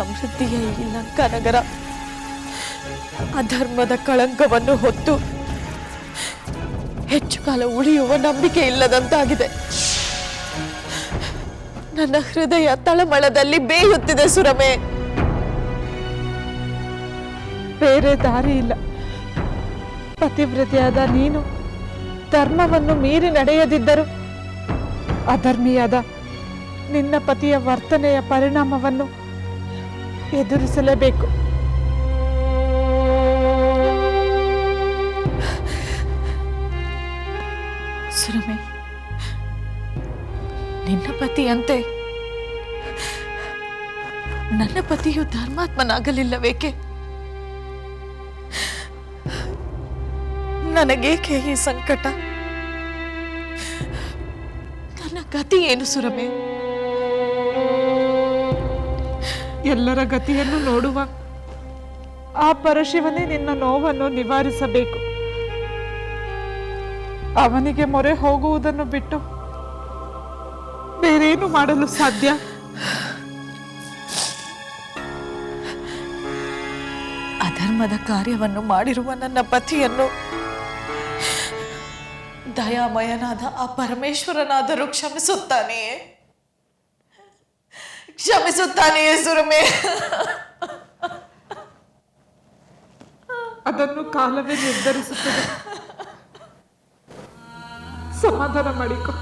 ಸಮೃದ್ಧಿಯ ಈ ಲಂಕಾನಗರ ಅಧರ್ಮದ ಕಳಂಕವನ್ನು ಹೊತ್ತು ಹೆಚ್ಚು ಕಾಲ ಉಳಿಯುವ ನಂಬಿಕೆ ಇಲ್ಲದಂತಾಗಿದೆ. ನನ್ನ ಹೃದಯ ತಳಮಳದಲ್ಲಿ ಬೇಯುತ್ತಿದೆ ಸುರಮೆ. ಬೇರೆ ದಾರಿ ಇಲ್ಲ. ಪತಿವ್ರತೆಯಾದ ನೀನು ಧರ್ಮವನ್ನು ಮೀರಿ ನಡೆಯದಿದ್ದರು ಅಧರ್ಮಿಯಾದ ನಿನ್ನ ಪತಿಯ ವರ್ತನೆಯ ಪರಿಣಾಮವನ್ನು ಎದುರಿಸಲೇಬೇಕು. ಸುರಮೆ ನಿನ್ನ ಪತಿಯಂತೆ ನನ್ನ ಪತಿಯು ಧರ್ಮಾತ್ಮನಾಗಲಿಲ್ಲವೇಕೆ? ನನಗೇಕೆ ಈ ಸಂಕಟ? ನನ್ನ ಗತಿ ಏನು ಸುರಮೆ? ಎಲ್ಲರ ಗತಿಯನ್ನು ನೋಡುವ. ಆ ಪರಶಿವನೇ ನಿನ್ನ ನೋವನ್ನು ನಿವಾರಿಸಬೇಕು. ಅವನಿಗೆ ಮೊರೆ ಹೋಗುವುದನ್ನು ಬಿಟ್ಟು ಬೇರೇನು ಮಾಡಲು ಸಾಧ್ಯ? ಅಧರ್ಮದ ಕಾರ್ಯವನ್ನು ಮಾಡಿರುವ ನನ್ನ ಪತಿಯನ್ನು ದಯಾಮಯನಾದ ಆ ಪರಮೇಶ್ವರನಾದರೂ ಕ್ಷಮಿಸುತ್ತಾನೆಯೇ? ಕ್ಷಮಿಸುತ್ತಾನೆಯೇ ಸುರಮೆ ಅದನ್ನು ಕಾಲವೇ ನಿರ್ಧರಿಸುತ್ತದೆ. ಸಮಾಧಾನ ಮಾಡಿಕೊ.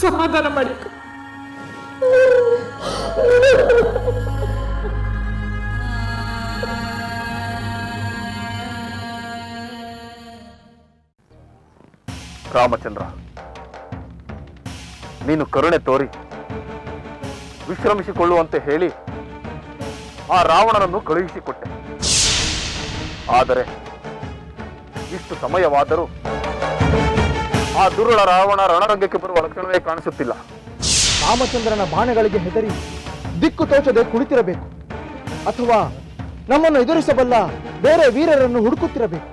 ಸಮಾಧಾನ ಮಾಡಿಕೊ. ರಾಮಚಂದ್ರ ನೀನು ಕರುಣೆ ತೋರಿ. ವಿಶ್ರಮಿಸಿಕೊಳ್ಳುವಂತೆ ಹೇಳಿ ಆ ರಾವಣನನ್ನು ಕಳುಹಿಸಿಕೊಟ್ಟೆ. ಆದರೆ ಇಷ್ಟು ಸಮಯವಾದರೂ ಆ ದುರುಳ ರಾವಣ ರಣರಂಗಕ್ಕೆ ಬರುವ ಲಕ್ಷಣವೇ ಕಾಣಿಸುತ್ತಿಲ್ಲ. ರಾಮಚಂದ್ರನ ಬಾಣಗಳಿಗೆ ಹೆದರಿ ದಿಕ್ಕು ತೋಚದೆ ಕುಳಿತಿರಬೇಕು. ಅಥವಾ ನಮ್ಮನ್ನು ಎದುರಿಸಬಲ್ಲ ಬೇರೆ ವೀರರನ್ನು ಹುಡುಕುತ್ತಿರಬೇಕು.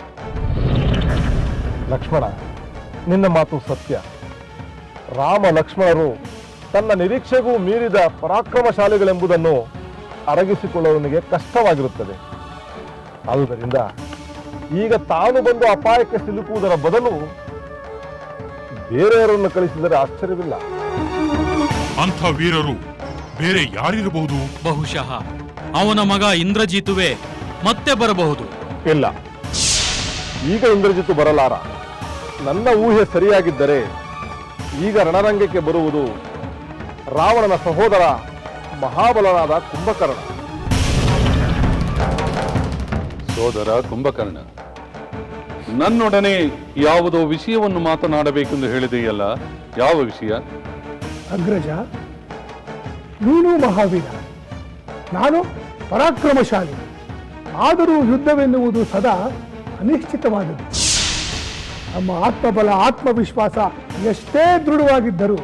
ಲಕ್ಷ್ಮಣ ನಿನ್ನ ಮಾತು ಸತ್ಯ. ರಾಮ ಲಕ್ಷ್ಮಣರು ತನ್ನ ನಿರೀಕ್ಷೆಗೂ ಮೀರಿದ ಪರಾಕ್ರಮಶಾಲಿಗಳೆಂಬುದನ್ನು ಅರಗಿಸಿಕೊಳ್ಳುವವನಿಗೆ ಕಷ್ಟವಾಗಿರುತ್ತದೆ. ಆದುದರಿಂದ ಈಗ ತಾನು ಬಂದು ಅಪಾಯಕ್ಕೆ ಸಿಲುಕುವುದರ ಬದಲು ಬೇರೆಯವರನ್ನು ಕಳಿಸಿದರೆ ಆಶ್ಚರ್ಯವಿಲ್ಲ. ಅಂಥ ವೀರರು ಬೇರೆ ಯಾರಿರಬಹುದು? ಬಹುಶಃ ಅವನ ಮಗ ಇಂದ್ರಜಿತುವೆ ಮತ್ತೆ ಬರಬಹುದು. ಇಲ್ಲ. ಈಗ ಇಂದ್ರಜಿತು ಬರಲಾರ. ನನ್ನ ಊಹೆ ಸರಿಯಾಗಿದ್ದರೆ ಈಗ ರಣರಂಗಕ್ಕೆ ಬರುವುದು ರಾವಣನ ಸಹೋದರ ಮಹಾಬಲನಾದ ಕುಂಭಕರ್ಣ. ಸೋದರ ಕುಂಭಕರ್ಣ ನನ್ನೊಡನೆ ಯಾವುದೋ ವಿಷಯವನ್ನು ಮಾತನಾಡಬೇಕೆಂದು ಹೇಳಿದೆಯಲ್ಲ ಯಾವ ವಿಷಯ? ಅಗ್ರಜ ನೀನು ಮಹಾವೀರ ನಾನು ಪರಾಕ್ರಮಶಾಲಿ ಆದರೂ ಯುದ್ಧವೆನ್ನುವುದು ಸದಾ ಅನಿಶ್ಚಿತವಾದದ್ದು. ನಮ್ಮ ಆತ್ಮಬಲ ಆತ್ಮವಿಶ್ವಾಸ ಎಷ್ಟೇ ದೃಢವಾಗಿದ್ದರೂ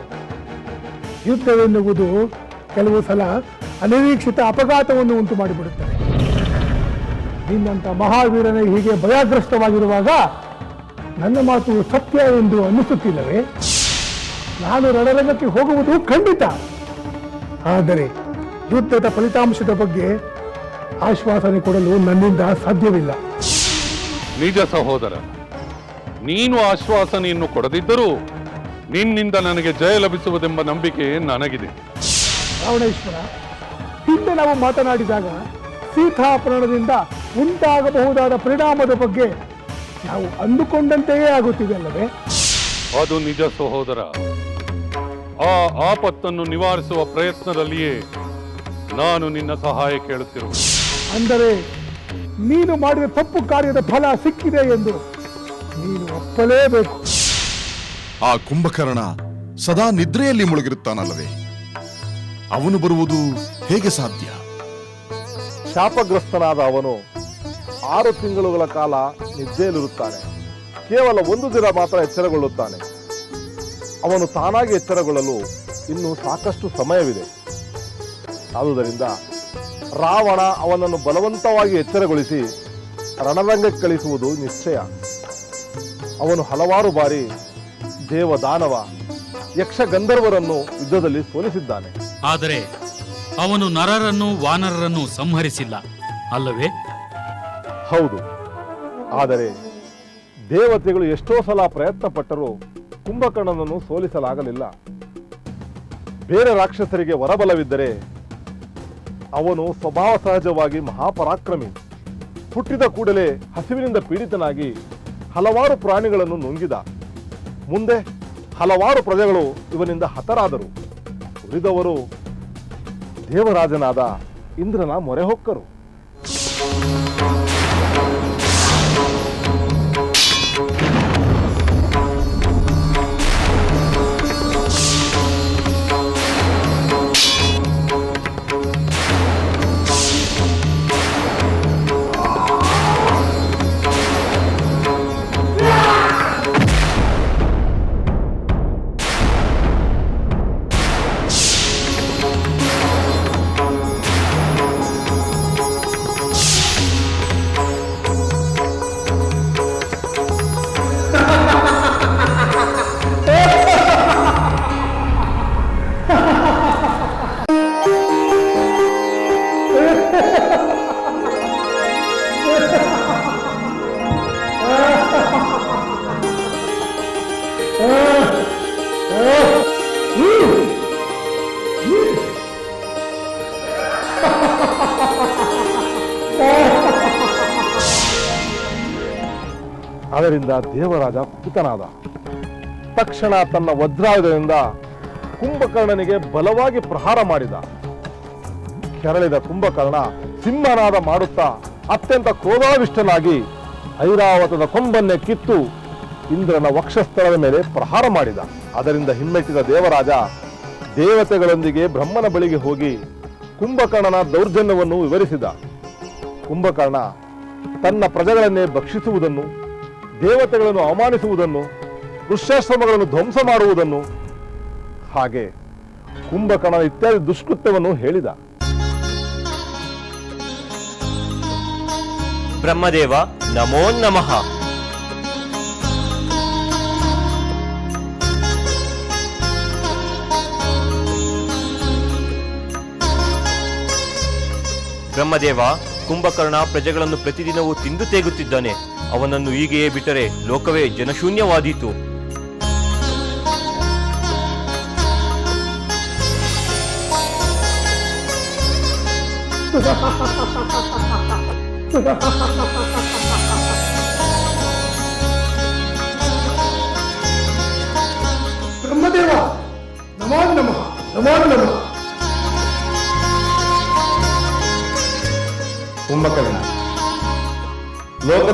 ಯುದ್ಧವೆನ್ನುವುದು ಕೆಲವು ಸಲ ಅನಿರೀಕ್ಷಿತ ಅಪಘಾತವನ್ನು ಉಂಟು ಮಾಡಿಬಿಡುತ್ತದೆ ನಿನ್ನಂಥ ಮಹಾವೀರನೇ ಹೀಗೆ ಭಯಗ್ರಸ್ತವಾಗಿರುವಾಗ ನನ್ನ ಮಾತು ಸತ್ಯ ಎಂದು ಅನ್ನಿಸುತ್ತಿಲ್ಲವೇ? ನಾನು ರಣರಂಗಕ್ಕೆ ಹೋಗುವುದು ಖಂಡಿತ. ಆದರೆ ಯುದ್ಧದ ಫಲಿತಾಂಶದ ಬಗ್ಗೆ ಆಶ್ವಾಸನೆ ಕೊಡಲು ನನ್ನಿಂದ ಸಾಧ್ಯವಿಲ್ಲ. ನಿಜ ಸಹೋದರ, ನೀನು ಆಶ್ವಾಸನೆಯನ್ನು ಕೊಡದಿದ್ದರೂ ನಿನ್ನಿಂದ ನನಗೆ ಜಯ ಲಭಿಸುವುದೆಂಬ ನಂಬಿಕೆ ನನಗಿದೆ. ರಾವಣೇಶ್ವರ ಹಿಂದೆ ನಾವು ಮಾತನಾಡಿದಾಗ ಸೀತಾಪರಣದಿಂದ ಉಂಟಾಗಬಹುದಾದ ಪರಿಣಾಮದ ಬಗ್ಗೆ ನಾವು ಅಂದುಕೊಂಡಂತೆಯೇ ಆಗುತ್ತಿದೆ ಅಲ್ಲವೇ? ಅದು ನಿಜ ಸಹೋದರ. ಆ ಆಪತ್ತನ್ನು ನಿವಾರಿಸುವ ಪ್ರಯತ್ನದಲ್ಲಿಯೇ ನಾನು ನಿನ್ನ ಸಹಾಯ ಕೇಳುತ್ತಿರುವ. ಅಂದರೆ ನೀನು ಮಾಡಿದ ತಪ್ಪು ಕಾರ್ಯದ ಫಲ ಸಿಕ್ಕಿದೆ ಎಂದು ನೀನು ಒಪ್ಪಲೇಬೇಕು. ಆ ಕುಂಭಕರ್ಣ ಸದಾ ನಿದ್ರೆಯಲ್ಲಿ ಮುಳುಗಿರುತ್ತಾನಲ್ಲವೇ? ಅವನು ಬರುವುದು ಹೇಗೆ ಸಾಧ್ಯ? ಶಾಪಗ್ರಸ್ತನಾದ ಅವನು ಆರು ತಿಂಗಳುಗಳ ಕಾಲ ನಿದ್ದೆಯಲ್ಲಿರುತ್ತಾನೆ. ಕೇವಲ ಒಂದು ದಿನ ಮಾತ್ರ ಎಚ್ಚರಗೊಳ್ಳುತ್ತಾನೆ. ಅವನು ತಾನಾಗಿ ಎಚ್ಚರಗೊಳ್ಳಲು ಇನ್ನು ಸಾಕಷ್ಟು ಸಮಯವಿದೆ. ಆದುದರಿಂದ ರಾವಣ ಅವನನ್ನು ಬಲವಂತವಾಗಿ ಎಚ್ಚರಗೊಳಿಸಿ ರಣರಂಗಕ್ಕೆ ಕಳಿಸುವುದು ನಿಶ್ಚಯ. ಅವನು ಹಲವಾರು ಬಾರಿ ದೇವ ದಾನವ ಯಕ್ಷ ಗಂಧರ್ವರನ್ನು ಯುದ್ಧದಲ್ಲಿ ಸೋಲಿಸಿದ್ದಾನೆ. ಆದರೆ ಅವನು ನರರನ್ನು ವಾನರರನ್ನು ಸಂಹರಿಸಿಲ್ಲ ಅಲ್ಲವೇ? ಹೌದು. ಆದರೆ ದೇವತೆಗಳು ಎಷ್ಟೋ ಸಲ ಪ್ರಯತ್ನ ಪಟ್ಟರೂ ಕುಂಭಕರ್ಣನನ್ನು ಸೋಲಿಸಲಾಗಲಿಲ್ಲ. ಬೇರೆ ರಾಕ್ಷಸರಿಗೆ ವರಬಲವಿದ್ದರೆ ಅವನು ಸ್ವಭಾವ ಸಹಜವಾಗಿ ಮಹಾಪರಾಕ್ರಮಿ. ಹುಟ್ಟಿದ ಕೂಡಲೇ ಹಸಿವಿನಿಂದ ಪೀಡಿತನಾಗಿ ಹಲವಾರು ಪ್ರಾಣಿಗಳನ್ನು ನುಂಗಿದ. ಮುಂದೆ ಹಲವಾರು ಪ್ರಜೆಗಳು ಇವನಿಂದ ಹತರಾದರು. ಉಳಿದವರು ದೇವರಾಜನಾದ ಇಂದ್ರನ ಮೊರೆ ಹೊಕ್ಕರು. ಅದರಿಂದ ದೇವರಾಜ ಪುತನಾದ ತಕ್ಷಣ ತನ್ನ ವಜ್ರಾಯುಧದಿಂದ ಕುಂಭಕರ್ಣನಿಗೆ ಬಲವಾಗಿ ಪ್ರಹಾರ ಮಾಡಿದ. ಕೆರಳಿದ ಕುಂಭಕರ್ಣ ಸಿಂಹನಾದ ಮಾಡುತ್ತಾ ಅತ್ಯಂತ ಕ್ರೋಧಾವಿಷ್ಟನಾಗಿ ಐರಾವತದ ಕೊಂಬನ್ನೇ ಕಿತ್ತು ಇಂದ್ರನ ವಕ್ಷಸ್ಥಳದ ಮೇಲೆ ಪ್ರಹಾರ ಮಾಡಿದ. ಅದರಿಂದ ಹಿಮ್ಮೆಟ್ಟಿದ ದೇವರಾಜ ದೇವತೆಗಳೊಂದಿಗೆ ಬ್ರಹ್ಮನ ಬಳಿಗೆ ಹೋಗಿ ಕುಂಭಕರ್ಣನ ದೌರ್ಜನ್ಯವನ್ನು ವಿವರಿಸಿದ. ಕುಂಭಕರ್ಣ ತನ್ನ ಪ್ರಜೆಗಳನ್ನೇ ಭಕ್ಷಿಸುವುದನ್ನು ದೇವತೆಗಳನ್ನು ಅವಮಾನಿಸುವುದನ್ನು ಋಷ್ಯಾಶ್ರಮಗಳನ್ನು ಧ್ವಂಸ ಮಾಡುವುದನ್ನು ಹಾಗೆ ಕುಂಭಕರ್ಣ ಇತ್ಯಾದಿ ದುಷ್ಕೃತ್ಯವನ್ನು ಹೇಳಿದ. ಬ್ರಹ್ಮದೇವ ನಮೋ ನಮಃ. ಬ್ರಹ್ಮದೇವ ಕುಂಭಕರ್ಣ ಪ್ರಜೆಗಳನ್ನು ಪ್ರತಿದಿನವೂ ತಿಂದು ತೇಗುತ್ತಿದ್ದಾನೆ. ಅವನನ್ನು ಹೀಗೆಯೇ ಬಿಟ್ಟರೆ ಲೋಕವೇ ಜನಶೂನ್ಯವಾದೀತು.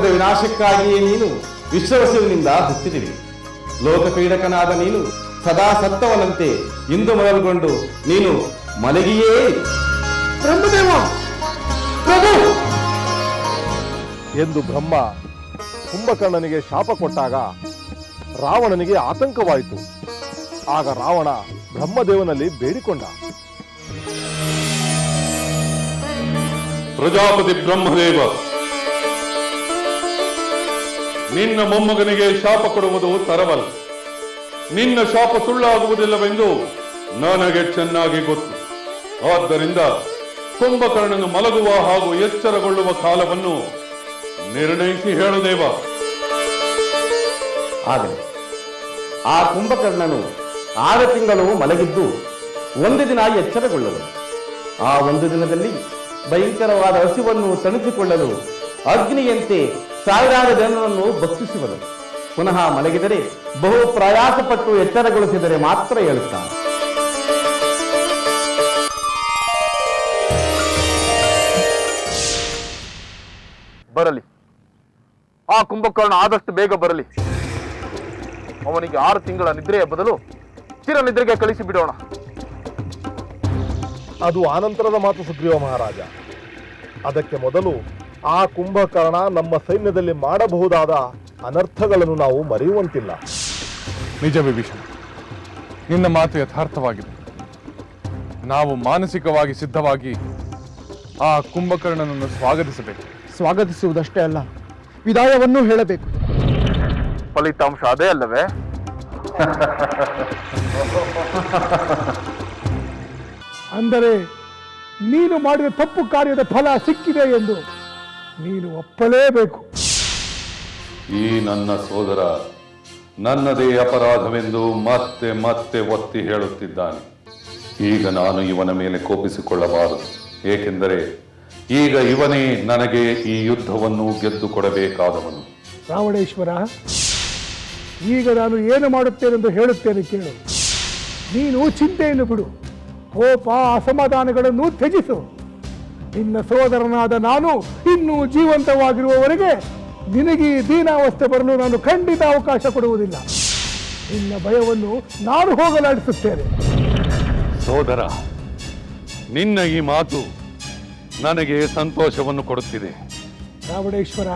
ಲೋಕದ ವಿನಾಶಕ್ಕಾಗಿಯೇ ನೀನು ವಿಶ್ವವಸುವಿನಿಂದ ಹುಟ್ಟಿದಿರಿ. ಲೋಕಪೀಡಕನಾದ ನೀನು ಸದಾ ಸತ್ತವನಂತೆ ಇಂದು ಮೊದಲುಗೊಂಡು ನೀನು ಮಲಗಿಯೇ ಪ್ರಭು! ಎಂದು ಬ್ರಹ್ಮ ಕುಂಭಕರ್ಣನಿಗೆ ಶಾಪ ಕೊಟ್ಟಾಗ ರಾವಣನಿಗೆ ಆತಂಕವಾಯಿತು. ಆಗ ರಾವಣ ಬ್ರಹ್ಮದೇವನಲ್ಲಿ ಬೇಡಿಕೊಂಡ. ಪ್ರಜಾಪತಿ ಬ್ರಹ್ಮದೇವ! ನಿನ್ನ ಮೊಮ್ಮಗನಿಗೆ ಶಾಪ ಕೊಡುವುದು ತರವಲ್ಲ. ನಿನ್ನ ಶಾಪ ಸುಳ್ಳಾಗುವುದಿಲ್ಲವೆಂದು ನನಗೆ ಚೆನ್ನಾಗಿ ಗೊತ್ತು. ಆದ್ದರಿಂದ ಕುಂಭಕರ್ಣನು ಮಲಗುವ ಹಾಗೂ ಎಚ್ಚರಗೊಳ್ಳುವ ಕಾಲವನ್ನು ನಿರ್ಣಯಿಸಿ ಹೇಳುದೇವ ಆದರೆ ಆ ಕುಂಭಕರ್ಣನು ಆರು ತಿಂಗಳು ಮಲಗಿದ್ದು ಒಂದು ದಿನ ಎಚ್ಚರಗೊಳ್ಳುವ ಆ ಒಂದು ದಿನದಲ್ಲಿ ಭಯಂಕರವಾದ ಹಸಿವನ್ನು ತಣಿಸಿಕೊಳ್ಳಲು ಅಗ್ನಿಯಂತೆ ಸಾವಿರಾರು ಜನರನ್ನು ಭಕ್ಷಿಸುವನು ಪುನಃ ಮಲಗಿದರೆ ಬಹು ಪ್ರಯಾಸಪಟ್ಟು ಎಚ್ಚರಗೊಳಿಸಿದರೆ ಮಾತ್ರ ಹೇಳುತ್ತಾನೆ ಬರಲಿ. ಆ ಕುಂಭಕರ್ಣ ಆದಷ್ಟು ಬೇಗ ಬರಲಿ. ಅವನಿಗೆ ಆರು ತಿಂಗಳ ನಿದ್ರೆಯ ಬದಲು ಚಿರ ನಿದ್ರೆಗೆ ಕಳಿಸಿ ಬಿಡೋಣ ಅದು ಆನಂತರದ ಮಾತು ಸುಗ್ರೀವ ಮಹಾರಾಜ. ಅದಕ್ಕೆ ಮೊದಲು ಆ ಕುಂಭಕರ್ಣ ನಮ್ಮ ಸೈನ್ಯದಲ್ಲಿ ಮಾಡಬಹುದಾದ ಅನರ್ಥಗಳನ್ನು ನಾವು ಮರೆಯುವಂತಿಲ್ಲ. ನಿಜ ವಿಭೀಷಣ ನಿನ್ನ ಮಾತು ಯಥಾರ್ಥವಾಗಿದೆ. ನಾವು ಮಾನಸಿಕವಾಗಿ ಸಿದ್ಧವಾಗಿ ಆ ಕುಂಭಕರ್ಣನನ್ನು ಸ್ವಾಗತಿಸಬೇಕು. ಸ್ವಾಗತಿಸುವುದಷ್ಟೇ ಅಲ್ಲ ವಿದಾಯವನ್ನೂ ಹೇಳಬೇಕು. ಫಲಿತಾಂಶ ಅದೇ ಅಲ್ಲವೇ? ಅಂದರೆ ನೀನು ಮಾಡಿದ ತಪ್ಪು ಕಾರ್ಯದ ಫಲ ಸಿಕ್ಕಿದೆ ಎಂದು. ನೀನು ಒಪ್ಪಲೇಬೇಕು. ಈ ನನ್ನ ಸೋದರ ನನ್ನದೇ ಅಪರಾಧವೆಂದು ಮತ್ತೆ ಮತ್ತೆ ಒತ್ತಿ ಹೇಳುತ್ತಿದ್ದಾನೆ. ಈಗ ನಾನು ಇವನ ಮೇಲೆ ಕೋಪಿಸಿಕೊಳ್ಳಬಾರದು. ಏಕೆಂದರೆ ಈಗ ಇವನೇ ನನಗೆ ಈ ಯುದ್ಧವನ್ನು ಗೆದ್ದು ಕೊಡಬೇಕಾದವನು ರಾವಣೇಶ್ವರ ಈಗ ನಾನು ಏನು ಮಾಡುತ್ತೇನೆಂದು ಹೇಳುತ್ತೇನೆ ಕೇಳು. ನೀನು ಚಿಂತೆಯನ್ನು ಬಿಡು. ಕೋಪ ಅಸಮಾಧಾನಗಳನ್ನು ತ್ಯಜಿಸು. ನಿನ್ನ ಸೋದರನಾದ ನಾನು ಇನ್ನೂ ಜೀವಂತವಾಗಿರುವವರೆಗೆ ನಿನಗೆ ಈ ದೀನಾವಸ್ಥೆ ಬರಲು ನಾನು ಖಂಡಿತ ಅವಕಾಶ ಕೊಡುವುದಿಲ್ಲ. ನಿನ್ನ ಭಯವನ್ನು ನಾನು ಹೋಗಲಾಡಿಸುತ್ತೇನೆ. ಸೋದರ ನಿನ್ನ ಈ ಮಾತು ನನಗೆ ಸಂತೋಷವನ್ನು ಕೊಡುತ್ತಿದೆ. ರಾವಣೇಶ್ವರ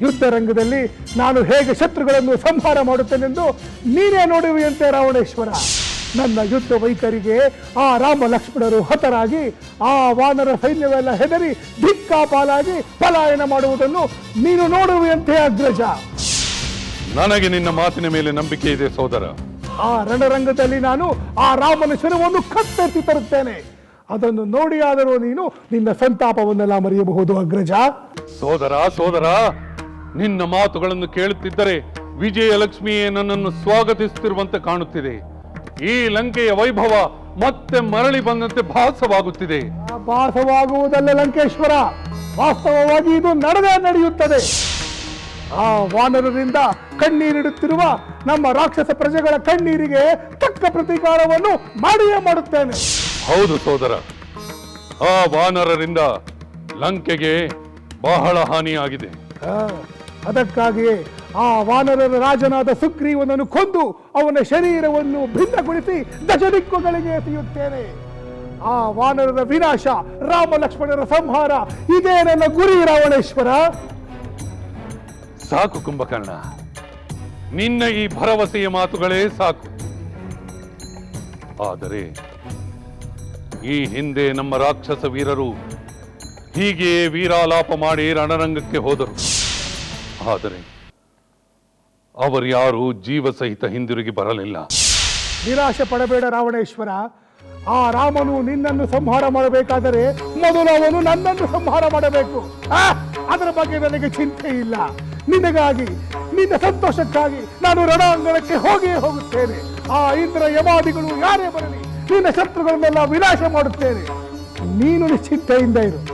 ಯುದ್ಧ ರಂಗದಲ್ಲಿ ನಾನು ಹೇಗೆ ಶತ್ರುಗಳನ್ನು ಸಂಹಾರ ಮಾಡುತ್ತೇನೆಂದು ನೀನೇ ನೋಡುವಂತೆ ರಾವಣೇಶ್ವರ. ನನ್ನ ಯುದ್ಧ ವೈಖರಿಗೆ ಆ ರಾಮ ಲಕ್ಷ್ಮಣರು ಹತರಾಗಿ ಆ ವಾನರ ಸೈನ್ಯವೆಲ್ಲ ಹೆದರಿ ದಿಕ್ಕಾಪಾಲಾಗಿ ಪಲಾಯನ ಮಾಡುವುದನ್ನು ನೀನು ನೋಡುವಂತೆ ಅಗ್ರಜ. ನನಗೆ ನಿನ್ನ ಮಾತಿನ ಮೇಲೆ ನಂಬಿಕೆ ಇದೆ ಸೋದರ. ಆ ರಣರಂಗದಲ್ಲಿ ನಾನು ಆ ರಾಮನ ಶಿರವನ್ನು ಕತ್ತೆತ್ತಿ ತರುತ್ತೇನೆ. ಅದನ್ನು ನೋಡಿ ಆದರೂ ನೀನು ನಿನ್ನ ಸಂತಾಪವನ್ನೆಲ್ಲ ಮರೆಯಬಹುದು ಅಗ್ರಜ. ಸೋದರ ಸೋದರ ನಿನ್ನ ಮಾತುಗಳನ್ನು ಕೇಳುತ್ತಿದ್ದರೆ ವಿಜಯಲಕ್ಷ್ಮಿಯೇ ನನ್ನನ್ನು ಸ್ವಾಗತಿಸುತ್ತಿರುವಂತೆ ಕಾಣುತ್ತಿದೆ. ಈ ಲಂಕೆಯ ವೈಭವ ಮತ್ತೆ ಮರಳಿ ಬಂದಂತೆ ಭಾಸವಾಗುತ್ತಿದೆ. ಭಾಸವಾಗುವುದಲ್ಲ ಲಂಕೇಶ್ವರ. ವಾಸ್ತವವಾಗಿ ಇದು ನಡೆದೇ ನಡೆಯುತ್ತದೆ. ಆ ವಾನರರಿಂದ ಕಣ್ಣೀರಿಡುತ್ತಿರುವ ನಮ್ಮ ರಾಕ್ಷಸ ಪ್ರಜೆಗಳ ಕಣ್ಣೀರಿಗೆ ತಕ್ಕ ಪ್ರತೀಕಾರವನ್ನು ಮಾಡಿಯೇ ಮಾಡುತ್ತೇನೆ. ಹೌದು ಸೋದರ. ಆ ವಾನರರಿಂದ ಲಂಕೆಗೆ ಬಹಳ ಹಾನಿಯಾಗಿದೆ. ಅದಕ್ಕಾಗಿಯೇ ಆ ವಾನರರ ರಾಜನಾದ ಸುಗ್ರೀವನನ್ನು ಕೊಂದು ಅವನ ಶರೀರವನ್ನು ಭಿನ್ನಗೊಳಿಸಿ ದಶದಿಕ್ಕುಗಳಿಗೆ ಎಸೆಯುತ್ತೇನೆ. ಆ ವಾನರರ ವಿನಾಶ ರಾಮ ಲಕ್ಷ್ಮಣರ ಸಂಹಾರ, ಇದೇ ನನ್ನ ಗುರಿ ರಾವಣೇಶ್ವರ. ಸಾಕು ಕುಂಭಕರ್ಣ. ನಿನ್ನ ಈ ಭರವಸೆಯ ಮಾತುಗಳೇ ಸಾಕು. ಆದರೆ ಈ ಹಿಂದೆ ನಮ್ಮ ರಾಕ್ಷಸ ವೀರರು ಹೀಗೆ ವೀರಾಲಾಪ ಮಾಡಿ ರಣರಂಗಕ್ಕೆ ಹೋದರು. ಆದರೆ ಅವರು ಯಾರು ಜೀವ ಸಹಿತ ಹಿಂದಿರುಗಿ ಬರಲಿಲ್ಲ. ನಿರಾಶೆ ಪಡಬೇಡ ರಾವಣೇಶ್ವರ. ಆ ರಾಮನು ನಿನ್ನನ್ನು ಸಂಹಾರ ಮಾಡಬೇಕಾದರೆ ಮೊದಲು ಅವನು ನನ್ನನ್ನು ಸಂಹಾರ ಮಾಡಬೇಕು. ಆ, ಅದರ ಬಗ್ಗೆ ನನಗೆ ಚಿಂತೆ ಇಲ್ಲ. ನಿನಗಾಗಿ ನಿನ್ನ ಸಂತೋಷಕ್ಕಾಗಿ ನಾನು ರಣಾಂಗಣಕ್ಕೆ ಹೋಗಿಯೇ ಹೋಗುತ್ತೇನೆ. ಆ ಇಂದ್ರ ಯಮಾದಿಗಳು ಯಾರೇ ಬರಲಿ ನಿನ್ನ ಶತ್ರುಗಳನ್ನೆಲ್ಲ ವಿನಾಶ ಮಾಡುತ್ತೇನೆ. ನೀನು ನಿಶ್ಚಿಂತೆಯಿಂದ ಇರು.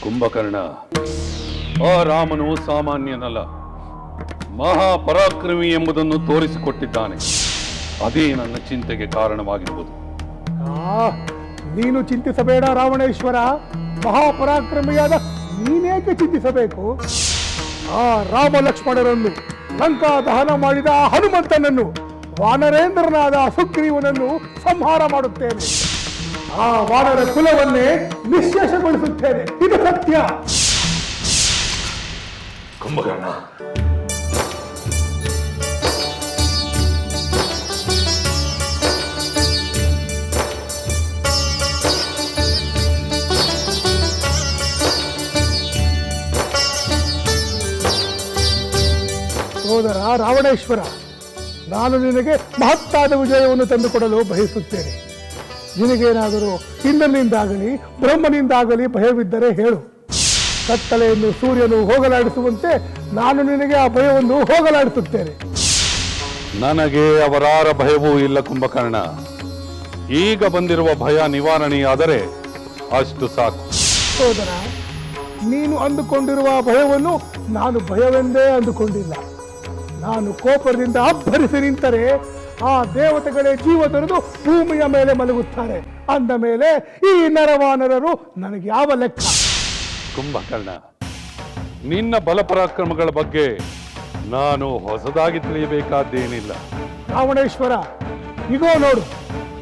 ಕುಂಭಕರ್ಣ ಆ ರಾಮನು ಸಾಮಾನ್ಯನಲ್ಲ. ಮಹಾಪರಾಕ್ರಮಿ ಎಂಬುದನ್ನು ತೋರಿಸಿಕೊಟ್ಟಿದ್ದಾನೆ. ಅದೇ ನನ್ನ ಚಿಂತೆಗೆ ಕಾರಣವಾಗಿರುವುದು. ಆ, ನೀನು ಚಿಂತಿಸಬೇಡ ರಾವಣೇಶ್ವರ. ಮಹಾಪರಾಕ್ರಮಿಯಾದ ನೀನೇಕೆ ಚಿಂತಿಸಬೇಕು? ಆ ರಾಮ ಲಕ್ಷ್ಮಣರನ್ನು ಲಂಕಾ ದಹನ ಮಾಡಿದ ಆ ಹನುಮಂತನನ್ನು ವಾನರೇಂದ್ರನಾದ ಸುಗ್ರೀವನನ್ನು ಸಂಹಾರ ಮಾಡುತ್ತೇನೆ. ಆ ವಾನರ ಕುಲವನ್ನೇ ನಿಶ್ಶೇಷಗೊಳಿಸುತ್ತೇನೆ. ಇದು ಸತ್ಯ. ಕುಂಭಕರ್ಣ ಸೋದರ ರಾವಣೇಶ್ವರ ನಾನು ನಿನಗೆ ಮಹತ್ತಾದ ವಿಜಯವನ್ನು ತಂದುಕೊಡಲು ಬಯಸುತ್ತೇನೆ. ನಿನಗೇನಾದರೂ ಇಂದ್ರನಿಂದಾಗಲಿ ಬ್ರಹ್ಮನಿಂದಾಗಲಿ ಭಯವಿದ್ದರೆ ಹೇಳು. ಕತ್ತಲೆಯನ್ನು ಸೂರ್ಯನು ಹೋಗಲಾಡಿಸುವಂತೆ ನಾನು ನಿನಗೆ ಆ ಭಯವನ್ನು ಹೋಗಲಾಡಿಸುತ್ತೇನೆ. ನನಗೆ ಅವರಾರ ಭಯವೂ ಇಲ್ಲ ಕುಂಭಕರ್ಣ. ಈಗ ಬಂದಿರುವ ಭಯ ನಿವಾರಣೆಯಾದರೆ ಅಷ್ಟು ಸಾಕು. ಸೋದರ ನೀನು ಅಂದುಕೊಂಡಿರುವ ಆ ಭಯವನ್ನು ನಾನು ಭಯವೆಂದೇ ಅಂದುಕೊಂಡಿಲ್ಲ. ನಾನು ಕೋಪದಿಂದ ಅಬ್ಬರಿಸಿ ನಿಂತರೆ ಆ ದೇವತೆಗಳೇ ಜೀವ ತೊರೆದು ಭೂಮಿಯ ಮೇಲೆ ಮಲಗುತ್ತಾರೆ. ಅಂದ ಮೇಲೆ ಈ ನರವಾನರರು ನನಗೆ ಯಾವ ಲೆಕ್ಕ? ಕುಂಭಕರ್ಣ ನಿನ್ನ ಬಲಪರಾಕ್ರಮಗಳ ಬಗ್ಗೆ ನಾನು ಹೊಸದಾಗಿ ತಿಳಿಯಬೇಕಾದ್ದೇನಿಲ್ಲ. ರಾವಣೇಶ್ವರ ಇಗೋ ನೋಡು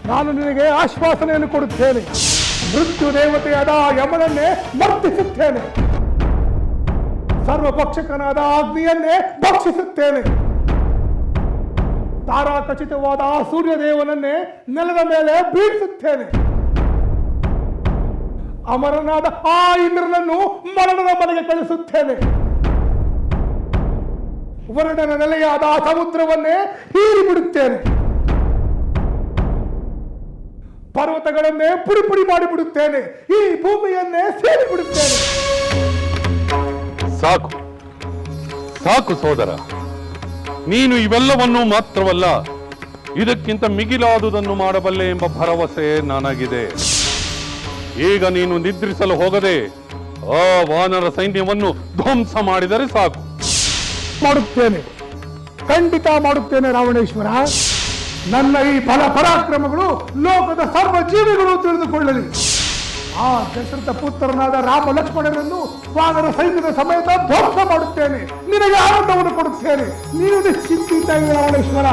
ನಾನು ನಿನಗೆ ಆಶ್ವಾಸನೆಯನ್ನು ಕೊಡುತ್ತೇನೆ. ಮೃತ್ಯು ದೇವತೆಯಾದ ಯಮನನ್ನೇ ಮರ್ತಿಸುತ್ತೇನೆ ಸರ್ವಪಕ್ಷಕನಾದ ಅಗ್ನಿಯನ್ನೇ ಭಕ್ಷಿಸುತ್ತೇನೆ. ತಾರಾಖಚಿತವಾದ ಆ ಸೂರ್ಯದೇವನನ್ನೇ ನೆಲದ ಮೇಲೆ ಬೀಳಿಸುತ್ತೇನೆ. ಅಮರನಾದ ಆ ಇಂದ್ರನನ್ನು ಮರಣದ ಮನೆಗೆ ಕಳಿಸುತ್ತೇನೆ ವರ್ಣನ ನೆಲೆಯಾದ ಆ ಸಮುದ್ರವನ್ನೇ ಹೀರಿಬಿಡುತ್ತೇನೆ ಪರ್ವತಗಳನ್ನೇ ಪುಡಿ ಮಾಡಿಬಿಡುತ್ತೇನೆ ಈ ಭೂಮಿಯನ್ನೇ ಸೇರಿ ಬಿಡುತ್ತೇನೆ. ಸಾಕು. ಸಾಕು ಸೋದರ. ನೀನು ಇವೆಲ್ಲವನ್ನೂ ಮಾತ್ರವಲ್ಲ, ಇದಕ್ಕಿಂತ ಮಿಗಿಲಾದುದನ್ನು ಮಾಡಬಲ್ಲೆ ಎಂಬ ಭರವಸೆ ನನಗಿದೆ. ಈಗ ನೀನು ನಿದ್ರಿಸಲು ಹೋಗದೆ, ಆ ವಾನರ ಸೈನ್ಯವನ್ನು ಧ್ವಂಸ ಮಾಡಿದರೆ ಸಾಕು. ಮಾಡುತ್ತೇನೆ. ಖಂಡಿತ ಮಾಡುತ್ತೇನೆ ರಾವಣೇಶ್ವರ. ನನ್ನ ಈ ಬಲ ಪರಾಕ್ರಮಗಳು ಲೋಕದ ಸರ್ವ ಜೀವಿಗಳು ತಿಳಿದುಕೊಳ್ಳಲಿ. ಆ ದಶರಥ ಪುತ್ರನಾದ ರಾಮ ಲಕ್ಷ್ಮಣರನ್ನು ವಾನರ ಸೈನ್ಯದ ಸಮೇತ ಧ್ವಂಸ ಮಾಡುತ್ತೇನೆ. ನಿನಗೆ ಆನಂದವನ್ನು ಕೊಡುತ್ತೇನೆ. ನೀನು ಚಿಂತಿತ ರಾವಣೇಶ್ವರ